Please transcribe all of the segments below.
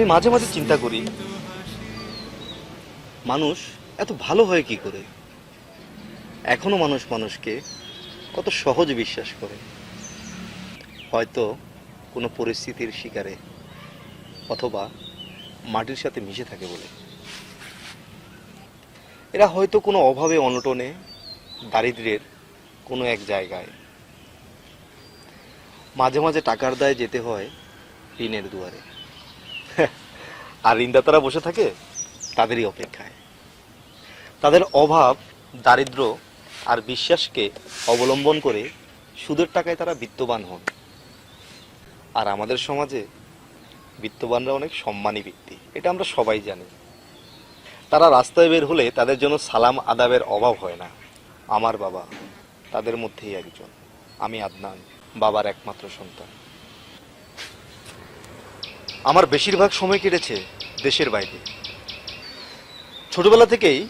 আমি মাঝে মাঝে চিন্তা করি, মানুষ এত ভালো হয় কি করে? এখনও মানুষ মানুষকে কত সহজে বিশ্বাস করে। হয়তো কোনো পরিস্থিতির শিকারে অথবা মাটির সাথে মিশে থাকে বলে। এরা হয়তো কোনো অভাবে অনটনে দারিদ্র্যের কোনো এক জায়গায়। মাঝে মাঝে টাকার দায়ে যেতে হয় ঋণের দুয়ারে। আর ঋণদাতারা বসে থাকে তাদেরই অপেক্ষায়। তাদের অভাব দারিদ্র আর বিশ্বাসকে অবলম্বন করে সুদের টাকায় তারা বিত্তবান হন। আর আমাদের সমাজে বিত্তবানরা অনেক সম্মানী ব্যক্তি, এটা আমরা সবাই জানি। তারা রাস্তায় বের হলে তাদের জন্য সালাম আদাবের অভাব হয় না। আমার বাবা তাদের মধ্যেই একজন, আমি আদনান, বাবার একমাত্র সন্তান। আমার বেশিরভাগ সময় কেটেছে দেশের বাইরে। ছোটবেলা থেকেই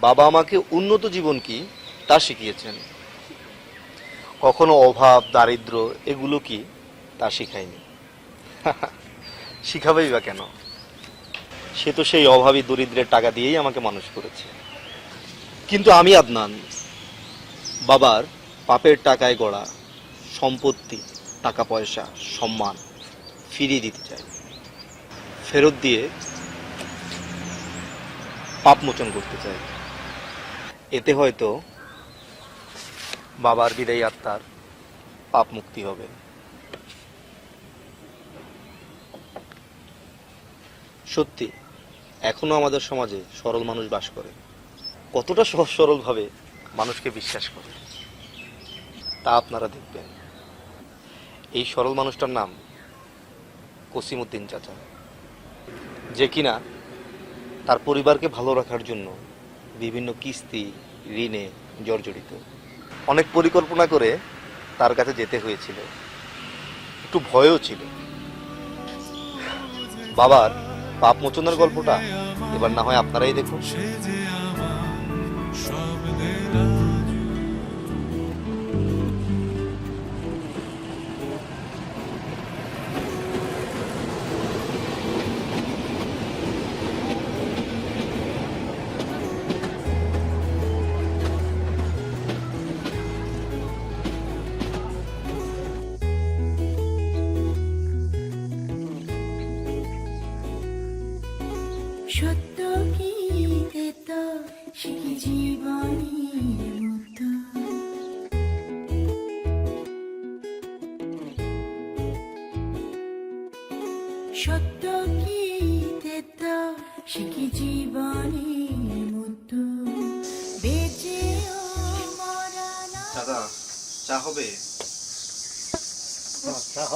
বাবা আমাকে উন্নত জীবন কি তা শিখিয়েছেন। কখনো অভাব, দারিদ্র এগুলো কি তা শিখায়নি। শিখাবেই বা কেন? সে তো সেই অভাবী দরিদ্রের টাকা দিয়েই আমাকে মানুষ করেছে। কিন্তু আমি আদনান। বাবার পাপের টাকায় গড়া সম্পত্তি, টাকা পয়সা, সম্মান ফিরিয়ে দিতে চাই। ফেরত দিয়ে পাপ মোচন করতে চাই এতে হয়তো বাবার বিদায়ী আত্মার পাপ মুক্তি হবে। সত্যি, এখনও আমাদের সমাজে সরল মানুষ বাস করে। কতটা সহজ সরলভাবে মানুষকে বিশ্বাস করে। তা আপনারা দেখবেন। এই সরল মানুষটার নাম কসিমুদ্দিন চাচা। যে কিনা তার পরিবারকে ভালো রাখার জন্য বিভিন্ন কিস্তি, ঋণে জর্জরিত। অনেক পরিকল্পনা করে তার কাছে যেতে হয়েছিল। একটু ভয়ও ছিল। বাবার পাপ মোচনের গল্পটা এবার না হয় আপনারাই দেখুন।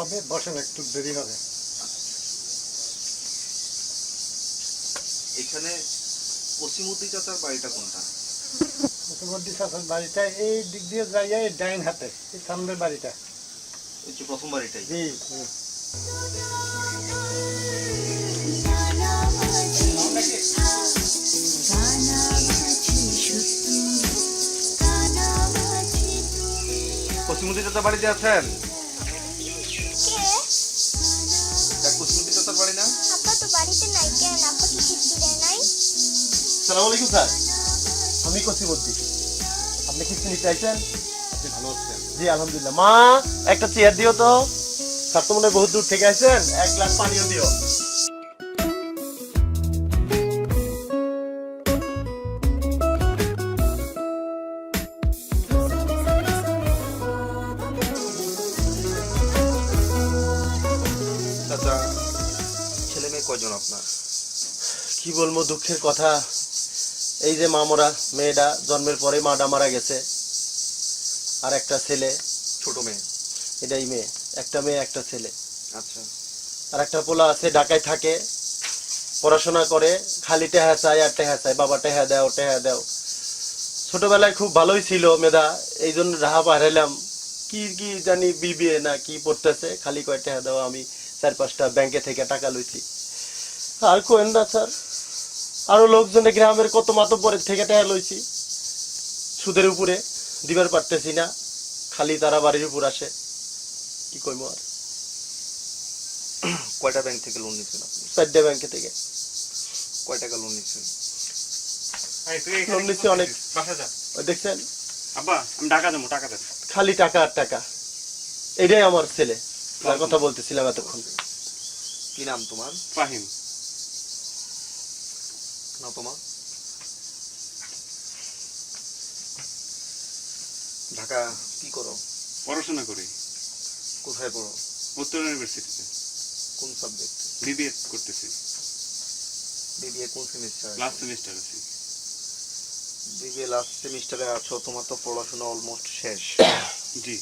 হবে বসেন একটু দেরি হবে। এখানে কসিমুদ্দি চাচার বাড়িটা কোনটা? বাড়িটা এই দিক দিয়ে যাইয়া এই ডাইন হাতে এই সামনের বাড়িটা। ওই প্রথম বাড়িটাই? জি বাড়িতে আছেন? সালাম আলাইকুম স্যার। আমি আপনি কি চিনি চাইছেন? আপনি ভালো আছেন। জি আলহামদুলিল্লাহ। মা একটা চেয়ার দিও তো। স্যার তো মনে হয় বহুত দূর থেকে আসছেন এক গ্লাস পানিও দিও। চাচা ছেলে মেয়ে কয়জন আপনার? কি বলব দুঃখের কথা। এই যে মা মরা মেয়েটা জন্মের পরে মাটা মারা গেছে। আর একটা ছেলে। ছোট মেয়ে। এটাই মেয়ে। একটা মেয়ে একটা ছেলে। আচ্ছা। আর একটা পোলা আছে ঢাকায় থাকে। পড়াশোনা করে খালি টেহা চায় আর টেহা চায়। বাবা টেহা দাও টেহা দাও। ছোটবেলায় খুব ভালোই ছিল মেধা এই জন্য রাহা পাহারাইলাম কি কি জানি বিবিএ না কি পড়তেছে খালি কয় টাকা দাও আমি চার পাঁচটা ব্যাংকে থেকে টাকা লইছি। আর কোয়েন না স্যার। আরও লোকজনে গ্রামের কত মাতব্বরের থেকে টাকা লইছি। সুদের উপরে দিবার পারতেছি না। খালি তারা বাড়ির উপর আসে। কি কইমো আর? কয়টা ব্যাংক থেকে লোন নিচ্ছেন আপনি? চারটে ব্যাংকে থেকে। কয় টাকা লোন নিচ্ছেন লোন নিচ্ছি অনেক। ওই দেখছেন? আব্বা আমি টাকা দেবো টাকা দেবো। খালি টাকা আর টাকা। এটাই আমার ছেলে। তার কথা বলতেছিলাম এতক্ষণ। কি নাম তোমার? ফাহিম। না তোমার ঢাকা কি করো? পড়াশোনা করি। কোথায় পড়ো? উত্তর ইউনিভার্সিটিতে। কোন সাবজেক্ট বিবিএ করতেছি। বিবিএ কোন সেমিস্টার লাস্ট সেমিস্টার আছি। বিবিএ লাস্ট সেমিস্টারে আছো তোমার তো পড়াশোনা অলমোস্ট শেষ। জি।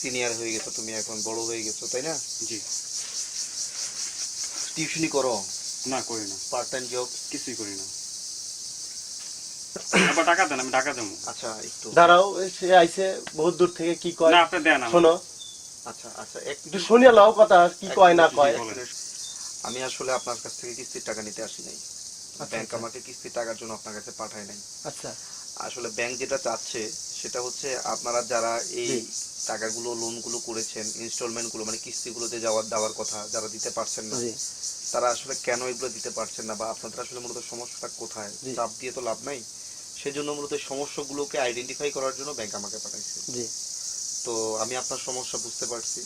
সিনিয়র হয়ে গেছো তুমি এখন বড় হয়ে গেছো তাই না? জি। টিউশনি করো। না করি না। পার্ট টাইম জব কিছুই করি না। টাকা দেন আমি টাকা দেবো। আচ্ছা একটু। দাঁড়াও সে আইছে বহুত দূর থেকে কি কয়? না আপনি দেন। শোনো। আচ্ছা আচ্ছা একটু শুনিয়া লাও কথা কি কয় না কয়? আমি আসলে আপনার কাছ থেকে কিস্তির টাকা নিতে আসি নাই। ব্যাংক আমাকে কিস্তির টাকার জন্য আপনার কাছে পাঠায় নাই। আচ্ছা। আসলে ব্যাংক যেটা চাচ্ছে সেটা হচ্ছে আপনারা যারা এই। টাকাগুলো লোনগুলো করেছেন ইনস্টলমেন্টগুলো মানে কিস্তিগুলোতে যাওয়ার দেওয়ার কথা যারা দিতে পারছেন না তারা আসলে কেন এগুলো দিতে পারছেন না বা আপনাদের আসলে মূলত সমস্যাটা কোথায়? চাপ দিয়ে তো লাভ নাই। সেজন্য মূলত সমস্যাগুলোকে আইডেন্টিফাই করার জন্য ব্যাংক আমাকে পাঠাইছে। তো আমি আপনার সমস্যা বুঝতে পারছি।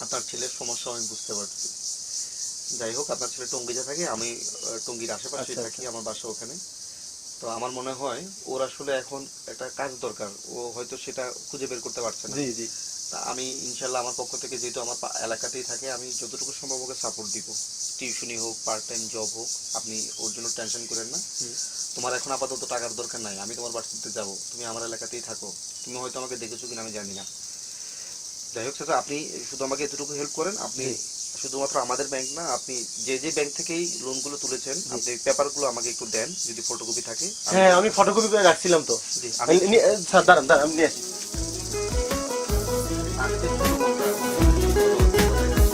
আপনার ছেলের সমস্যা আমি বুঝতে পারছি। যাই হোক আপনার ছেলে টঙ্গিতে থাকে আমি টঙ্গির আশেপাশে আচ্ছা, থাকি আমার বাসা ওখানে। তো আমার মনে হয় ওর আসলে এখন একটা কাজ দরকার। ও হয়তো সেটা খুঁজে বের করতে পারছে না। জি জি। তা আমি ইনশাল্লাহ আমার পক্ষ থেকে যেহেতু আমার এলাকাতেই থাকে আমি যতটুকু সম্ভব ওকে সাপোর্ট দিব। টিউশনি হোক পার্ট টাইম জব হোক আপনি ওর জন্য টেনশন করেন না। তোমার এখন আপাতত টাকার দরকার নাই আমি তোমার বাড়িতে যাব তুমি আমার এলাকাতেই থাকো। তুমি হয়তো আমাকে দেখেছ কিনা আমি জানি না। যাই হোক চাচা আপনি শুধু আমাকে এতটুকু হেল্প করেন আপনি। শুধুমাত্র আমাদের ব্যাংক না আপনি যে যে ব্যাংক থেকেই লোনগুলো তুলেছেন আপনি পেপারগুলো আমাকে একটু দেন যদি ফটোকপি থাকে। হ্যাঁ আমি ফটোকপি করে রাখছিলাম তো। জি, আমি স্যার দাঁড়ান দাঁড়ান আমি নিয়ে আসি।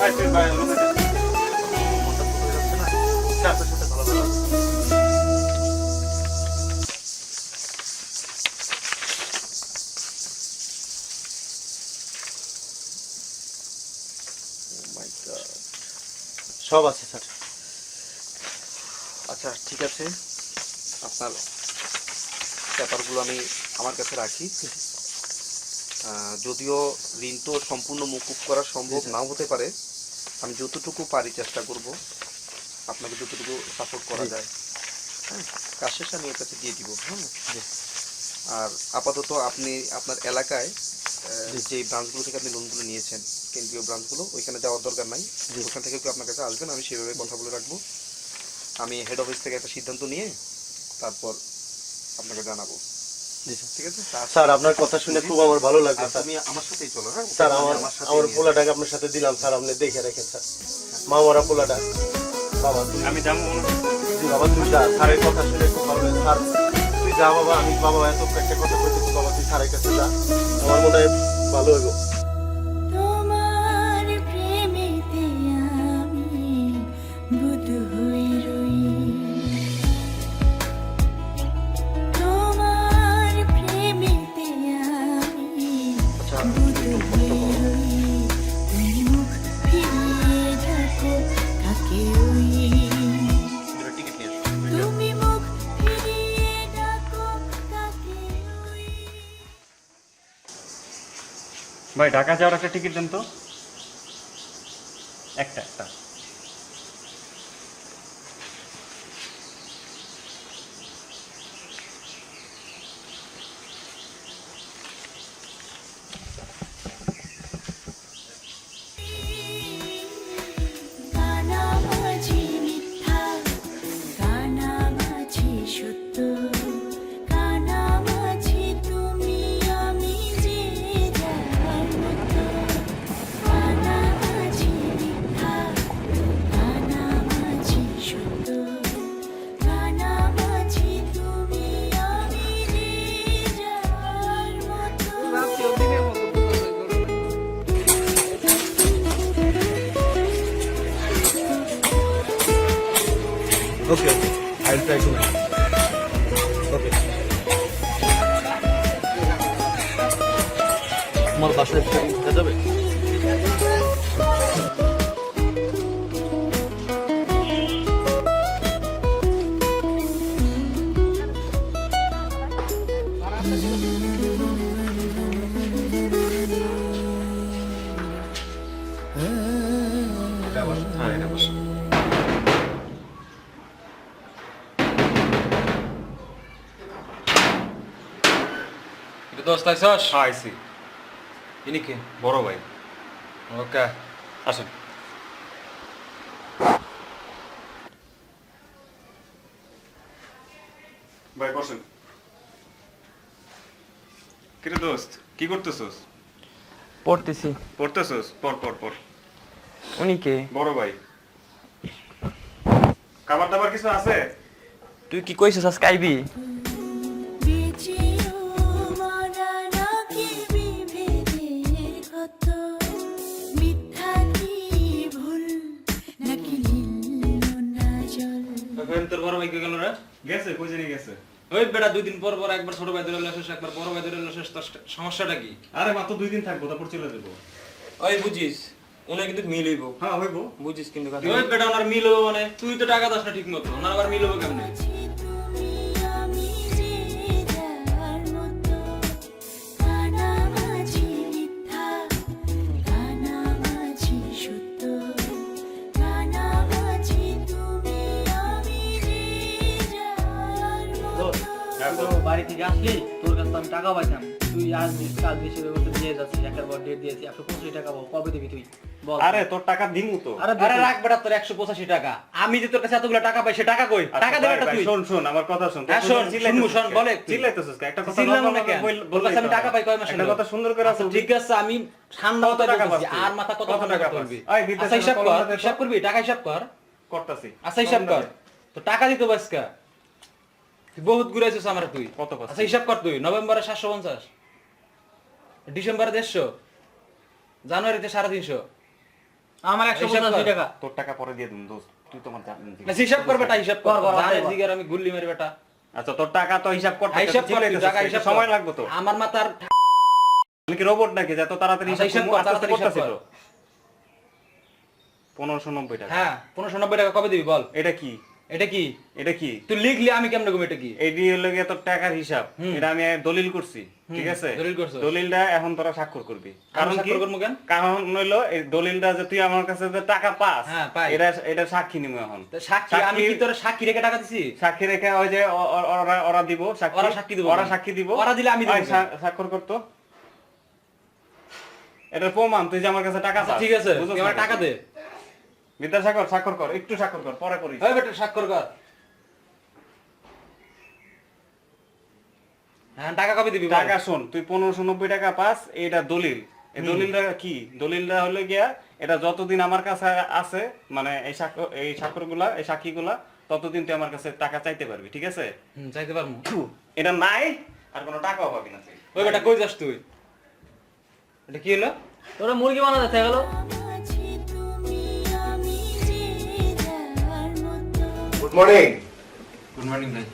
আমি ভাই, সব আছে স্যার। আচ্ছা ঠিক আছে। আপনার পেপারগুলো আমি আমার কাছে রাখি। যদিও ঋণ তো সম্পূর্ণ মুকুব করা সম্ভব নাও হতে পারে আমি যতটুকু পারি চেষ্টা করব আপনাকে যতটুকু সাপোর্ট করা যায়। হ্যাঁ কাজ শেষে আমি ওর কাছে দিয়ে দিব হ্যাঁ। আর আপাতত আপনি আপনার এলাকায়। যে ব্রাঞ্চগুলো থেকে আপনি লোনগুলো নিয়েছেন কেন্দ্রীয় ব্রাঞ্চগুলো ওইখানে যাওয়ার দরকার নাই। ওখান থেকে কেউ আপনার কাছে আসবেন আমি সেভাবে কথা বলে রাখব। আমি হেড অফিস থেকে একটা সিদ্ধান্ত নিয়ে তারপর আপনাকে জানাব। স্যার। ঠিক আছে? স্যার আপনার কথা শুনে খুব আমার ভালো লাগল আর স্যার। তুমি আমার সাথেই চলো হ্যাঁ? স্যার আমার সাথেই আমার পোলাটাকে আপনার সাথে দিলাম স্যার আপনি দেখে রাখেন স্যার। মামারা পোলাটা। বাবা আমি যাব বাবা তুই যা স্যারের কথা শুনে খুব ভালো লাগে স্যার তুই যা বাবা আমি বাবা এত একটা কথা বলতেছি। বাবা সেটা আমার মনে হয় ভালো হইব। ভাই ঢাকা যাওয়ার একটা টিকিট দেন তো। একটা একটা। Okay okay I try to okay তোমার বাসায় যাবে? এটা দোস্ত আইসস হ্যাঁ আইসি ইনি কে? বড় ভাই। ওকে আসেন। ভাই বসেন। কিরে দোস্ত কি করতেছস? পড়তেছি। পড়তেছস? পর পর পর উনি কে? বড় ভাই। খাবার দাবার কিছু আছে? তুই কি কইছিস আজকে আইবি? বড় ভাই কে গেল রে? গেছে কই জানি গেছে। ওই বেটা দুই দিন পর পর একবার ছোট ভাই ধরে শেষ একবার বড় ভাই ধরে শেষ সমস্যাটা কি? আরে মাত্র দুই দিন থাকব তারপর চলে যাব। ওই বুঝিস উনি কিন্তু মিল হইব। হ্যাঁ হইবো। বুঝিস কিন্তু কথা। ওই বেটা ওনার মিল হবে মানে তুই তো টাকা দাস না ঠিক মতো ওনার আবার মিল হবে কেমনে? বাড়ি থেকে আসলি তোর কাছে তো আমি টাকা পাইতাম। তুই আজ দিস কাল দিস এভাবে দিয়ে যাচ্ছিস। একটার পর ডেট দিয়েছি একশো পঁচিশ টাকা পাবো। কবে দিবি তুই? বল। আরে তোর টাকা দিমু তো। আরে আরে রাখ বেটা তোর একশো পঁচাশি টাকা। আমি যে তোর কাছে এতগুলো টাকা পাই সে টাকা কই? আচ্ছা, টাকা দে বেটা তুই। শোন শোন আমার কথা শোন। হ্যাঁ, শোন, শুনব, শোন, বলে চিল্লাইতেছিস একটা কথা না কেন? বল- আমি টাকা পাই কয় মাসে একটা কথা সুন্দর করে আচ্ছা, বলবি। ঠিক আছে আমি ঠান্ডা টাকা আর মাথা কত টাকা পাচ্ছিস? আচ্ছা হিসাব কর। হিসাব করবি টাকা হিসাব কর। করতাছি। আচ্ছা হিসাব কর। তো টাকা দিতে বাসকা তুই বহুত ঘুরাইছিস আমার তুই। কত? আচ্ছা হিসাব কর তুই। নভেম্বরে সাতশো পঞ্চাশ। ডিসেম্বরে দেড়শো। জানুয়ারিতে সাড়ে তিনশো। আমার একশো কর। টাকা। তোর টাকা পরে দিয়ে দিন দোস্ত। তুই তোমার হিসাব কর বেটা হিসাব কর। কর, কর, জানে কর। জিগার আমি গুল্লি মেরে বেটা। আচ্ছা তোর টাকা তো হিসাব করতে হিসাব কর টাকা হিসাব সময় লাগবে তো আমার মাথার আমি কি রোবট নাকি? যে এত তাড়াতাড়ি আচ্ছা, হিসাব হিসাব কর, তাড়াতাড়ি হিসাব কর। পনেরোশো নব্বই টাকা। হ্যাঁ পনেরোশো নব্বই টাকা কবে দিবি বল। এটা কি? এটা কি? এটা কি? তুই লিখলি আমি কেমন এটা কি? এডি হলো গিয়ে তোর টাকার হিসাব। এটা আমি দলিল করছি ঠিক আছে? দলিল করছ। দলিলটা এখন তোরা স্বাক্ষর করবি। কারণ কি? করব কেন? কারণ হইল এই দলিলটা যে তুই আমার কাছে যে টাকা পাস হ্যাঁ, এটা এটা সাক্ষী নিব এখন। সাক্ষী আমি কি তোর সাক্ষী রেখে টাকা দিছি? সাক্ষী রেখে ওই যে ওরা ওরা দিব সাক্ষী। ওরা সাক্ষী দিব ওরা সাক্ষী দিব। ওরা দিলে আমি স্বাক্ষর করতো। এটা প্রমাণ তুই যে আমার কাছে টাকা আচ্ছা, ঠিক আছে। আমার টাকা দে। বিদ্যাসাগর স্বাক্ষর কর একটু স্বাক্ষর কর পরে করিস। ওই বেটা স্বাক্ষর কর। হ্যাঁ টাকা কবে দিবি টাকা শোন তুই পনেরোশো নব্বই টাকা পাস এটা দলিল। এই দলিলটা কি? দলিলটা হলো গিয়া এটা যতদিন আমার কাছে আছে মানে এই স্বাক্ষর এই এই সাক্ষী গুলা ততদিন তুই আমার কাছে টাকা চাইতে পারবি ঠিক আছে? হুম, চাইতে পারব। এটা নাই আর কোনো টাকাও পাবি না তুই। ওই বেটা কই যাস তুই? এটা কি হলো? তোরা মুরগি বানা যাচ্ছে গেল মর্নিং গুড মর্নিং ভাই।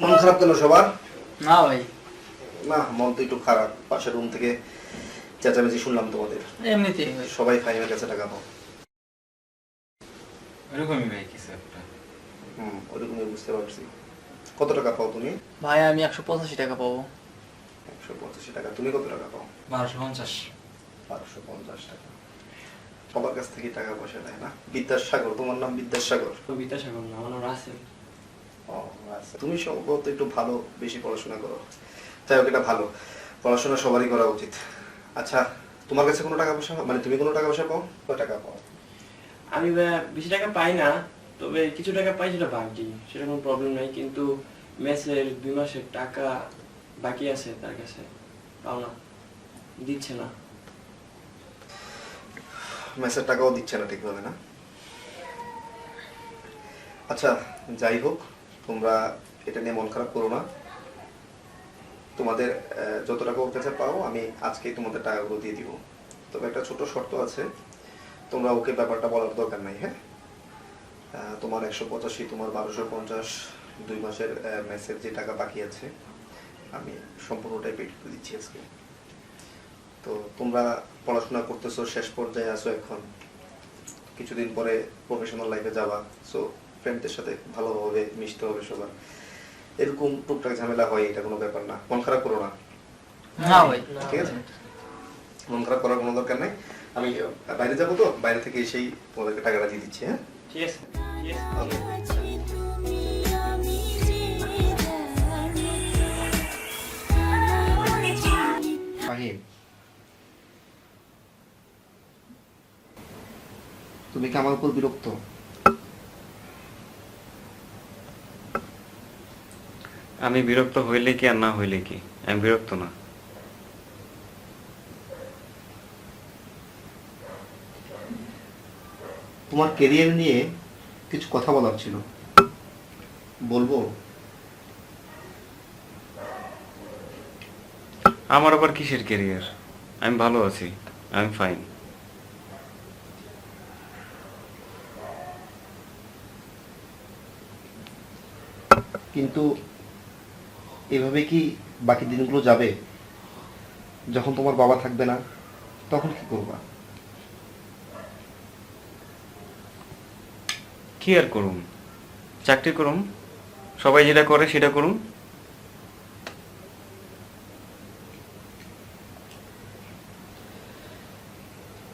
মন খারাপ কেন সবার? না ভাই। না মন তো একটু খারাপ। পাশের রুম থেকে চেঁচামেচি শুনলাম তোমাদের। এমনিতেই সবাই ফাইমের কাছে টাকা পাও। এরকমই ভাই কিছু একটা। হুম ওরকমই বুঝতে পারছি। কত টাকা পাও তুমি? ভাই আমি একশো পঁচাশি টাকা পাবো। একশো পঁচাশি টাকা। তুমি কত টাকা পাও? বারোশো পঞ্চাশ। বারোশো পঞ্চাশ টাকা। সবার কাছ থেকে টাকা পয়সা নেয় না? বিদ্যাসাগর তোমার নাম বিদ্যাসাগর? কবিতা সাগর না আমার নাম রাসেল। ও আচ্ছা তুমি সম্ভবত একটু ভালো বেশি পড়াশোনা করো। যাই হোক এটা ভালো। পড়াশোনা সবারই করা উচিত। আচ্ছা তোমার কাছে কোনো টাকা পয়সা মানে তুমি কোনো টাকা পয়সা পাও? কত টাকা পাও? আমি বেশি টাকা পাই না তবে কিছু টাকা পাই সেটা বাকি সেটা কোনো প্রবলেম নাই কিন্তু মেসের দুই মাসের টাকা বাকি আছে তার কাছে। পাও না দিচ্ছে না। মেসের টাকাও দিচ্ছে না ঠিকভাবে, না? আচ্ছা যাই হোক, তোমরা এটা নিয়ে মন খারাপ করো না। তোমাদের যত টাকা ওর কাছে পাও, আমি আজকেই তোমাদের টাকাগুলো দিয়ে দিব। তবে একটা ছোট শর্ত আছে, তোমরা ওকে ব্যাপারটা বলার দরকার নাই হ্যাঁ? তোমার একশো পঁচাশি, তোমার বারোশো পঞ্চাশ, দুই মাসের মেসের যে টাকা বাকি আছে, আমি সম্পূর্ণটাই করে দিচ্ছি আজকে। তো তোমরা পড়াশোনা করতেছো শেষ পর্যায়ে আসো এখন। কিছুদিন পরে প্রফেশনাল লাইফে যাবা। সো ফ্রেন্ডদের সাথে ভালোভাবে মিশতে হবে সবার। এরকম টুকটাক ঝামেলা হয় এটা কোনো ব্যাপার না। মন খারাপ করো না। না ঠিক আছে? মন খারাপ করার কোনো দরকার নেই। আমি বাইরে যাব তো বাইরে থেকে এসেই তোমাদেরকে টাকাটা দিয়ে দিচ্ছি হ্যাঁ? ঠিক আছে ঠিক আছে। ওকে আছি তুমি কি আমার উপর বিরক্ত? আমি বিরক্ত হইলে কি আর না হইলে কি? আমি বিরক্ত না। তোমার কেরিয়ার নিয়ে কিছু কথা বলার ছিল। বলব? আমার আবার কিসের ক্যারিয়ার আমি ভালো আছি আমি ফাইন কিন্তু এভাবে কি বাকি দিনগুলো যাবে? যখন তোমার বাবা থাকবে না তখন কি করবা? কি আর করুন চাকরি করুম সবাই যেটা করে সেটা করুন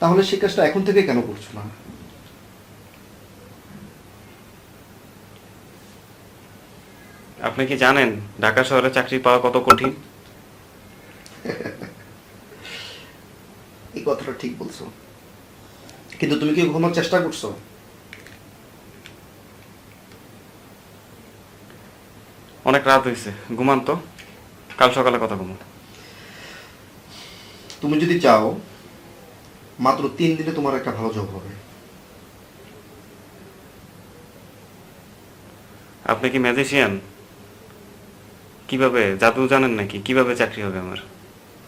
তাহলে সে কাজটা এখন থেকে কেন করছ না? আপনি কি জানেন ঢাকা শহরে চাকরি পাওয়া কত কঠিন? এই কথাটা ঠিক বলছো। কিন্তু তুমি কি ঘুমানোর চেষ্টা করছ? অনেক রাত হয়েছে ঘুমান তো। কাল সকালে কথা ঘুমো তুমি যদি চাও মাত্র তিন দিনে তোমার একটা ভালো জব হবে। আপনি কি ম্যাজিশিয়ান কীভাবে জাদু জানেন নাকি? কীভাবে চাকরি হবে আমার?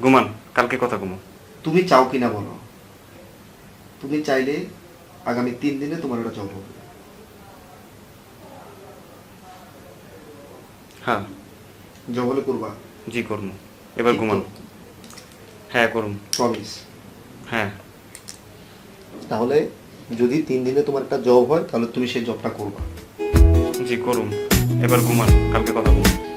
ঘুমান কালকে কথা ঘুমো তুমি চাও কিনা বলো? তুমি চাইলে আগামী তিন দিনে তোমার একটা জব হবে। হ্যাঁ। জব হলে করবা? জি করুন এবার ঘুমান হ্যাঁ করুন প্রমিস হ্যাঁ। তাহলে যদি তিন দিনে তোমার একটা জব হয় তাহলে তুমি সেই জবটা করবা। জি করুন এবার ঘুমান কালকে কথা বলুন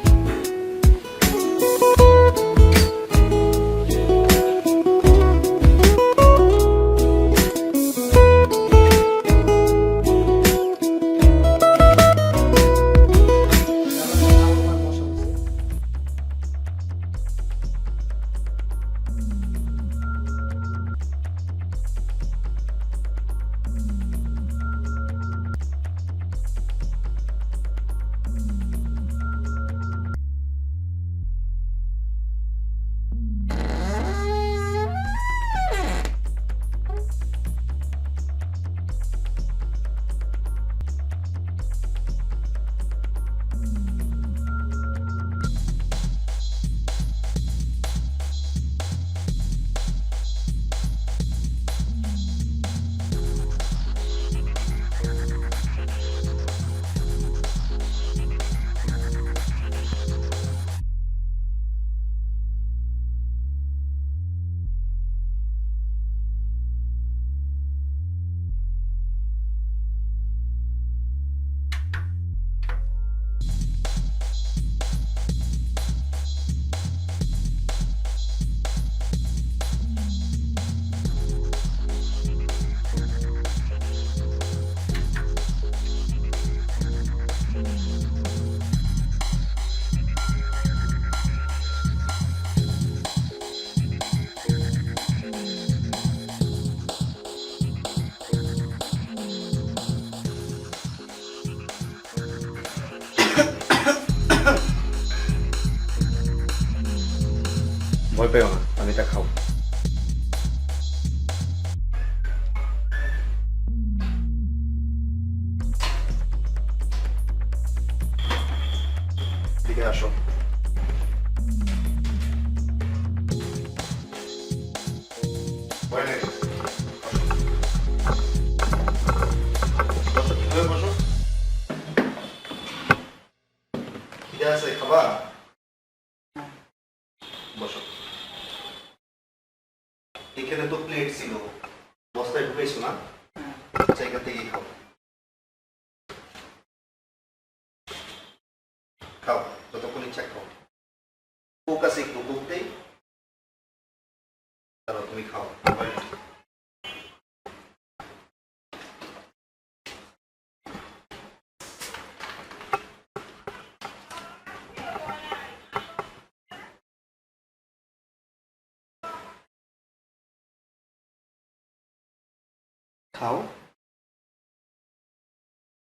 খাও।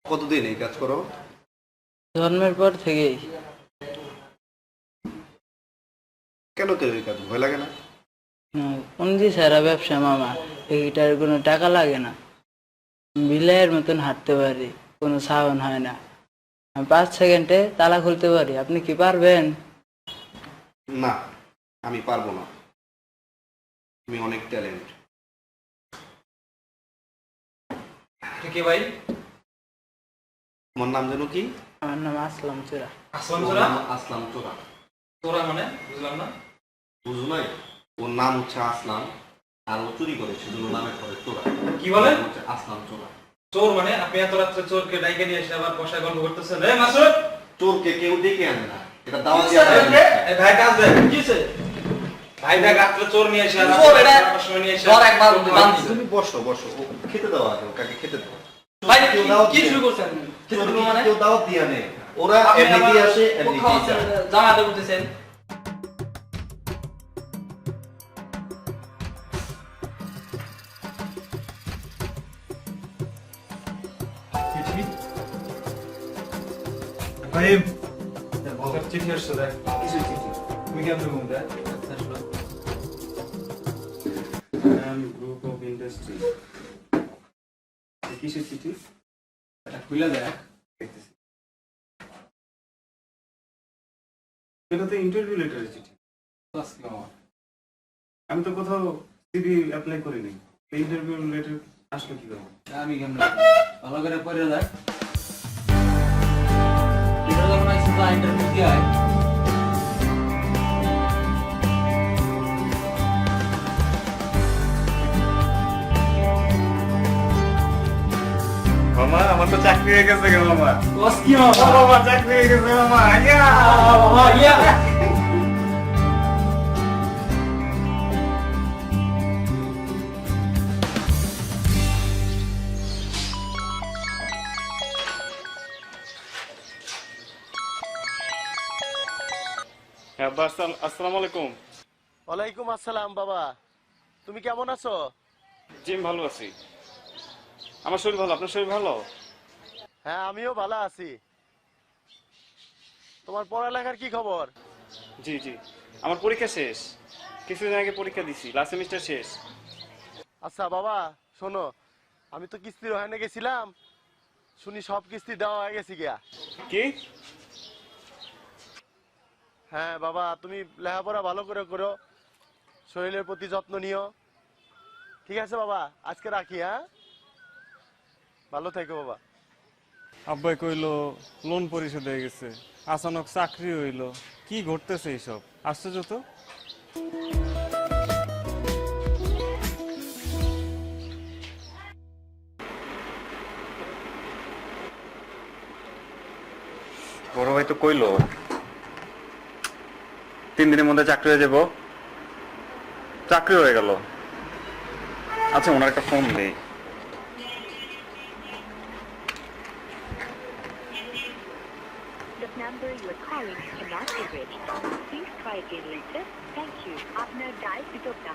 কতদিন এই কাজ করো? জন্মের পর থেকেই। কেন তোর এই কাজ ভয় লাগে না? সারা ব্যবসা মামা এইটার কোনো টাকা লাগে না। বিলাইয়ের মতন হাঁটতে পারি কোনো সাউন্ড হয় না। আমি পাঁচ সেকেন্ডে তালা খুলতে পারি আপনি কি পারবেন? না আমি পারব না। তুমি অনেক ট্যালেন্ট। কে ভাই? তোমার নাম যেন কি? আমার নাম আসলাম চূড়া আসলাম চোরা? আসলাম চোরা। তোরা মানে? বুঝলাম না। বুঝো নাই ওর নাম হচ্ছে আসলাম। আর ও চুরি করে সেজন্য নামে করে চোরা। কি বলে? আসলাম চোরা। চোর মানে? আপনি এত রাত্রে চোরকে ডাইকে নিয়ে এসে আবার বসায় গল্প করতেছেন এই মাসুদ? চোরকে কেউ ডেকে আনে না। এটা দাওয়া দিয়ে এই ভাই কাজ দেন। কি ভাই দেখ রাত্রে চোর নিয়ে এসে চোর, এটা- ধর একবার। তুমি বসো বসো। খেতে দাও আগে ওকে খেতে দাও। ভাই কেউ দাওয়াত কি শুরু করছেন কেউ দাওয়াত দিয়ে আনে। ওরা এমনিতেই আসে এমনিতেই যায়। জামাতে বলতেছেন। ফাহিম চিঠি আসছে দেখ। কিছু চিঠি তুমি কেমন ঘুম দেখ কিসের চিঠি? খুলে দেখ দেখতেছি। এটা তো ইন্টারভিউ লেটারের চিঠি। আমি তো কোথাও সিভি অ্যাপ্লাই করিনি ইন্টারভিউ লেটার আসলো কি করে আমি কেমন ভালো করে পড়ে দেখ। এটা ইন্টারভিউ দিয়ে আমার তো চাকরি হয়ে গেছে গে মামা বস কি মামা মামা চাকরি হয়ে গেছে মামা ইয়া মামা ইয়া হ্যাঁ আসসালামু আলাইকুম। ওয়ালাইকুম আসসালাম বাবা। তুমি কেমন আছো? জি ভালো আছি। আমার শরীর ভালো আপনার শরীর ভালো? হ্যাঁ আমিও ভালো আছি। তোমার পড়ালেখার কি খবর? জি জি। আমার পরীক্ষা শেষ। কিছুদিন আগে পরীক্ষা দিছি লাস্ট সেমিস্টার শেষ। আচ্ছা বাবা শোনো আমি তো কিস্তির ওখানে গেছিলাম। শুনি সব কিস্তি দেওয়া হয়ে গেছি গিয়া। কি? হ্যাঁ বাবা তুমি লেখাপড়া ভালো করে করো শরীরের প্রতি যত্ন নিও। ঠিক আছে বাবা আজকে রাখি হ্যাঁ? ভালো থেকো বাবা। আব্বাই কইলো, লোন পরিশোধ হয়ে গেছে। আচানক চাকরি হইল। কি ঘটতেছে এইসব? আশ্চর্য তো? বড় ভাই তো কইলো, তিন দিনের মধ্যে চাকরি হয়ে যাব। চাকরি হয়ে গেল। আচ্ছা ওনার একটা ফোন দেই। calling cannot be reached. Please try again later. Thank you. Aapna dial pitopna.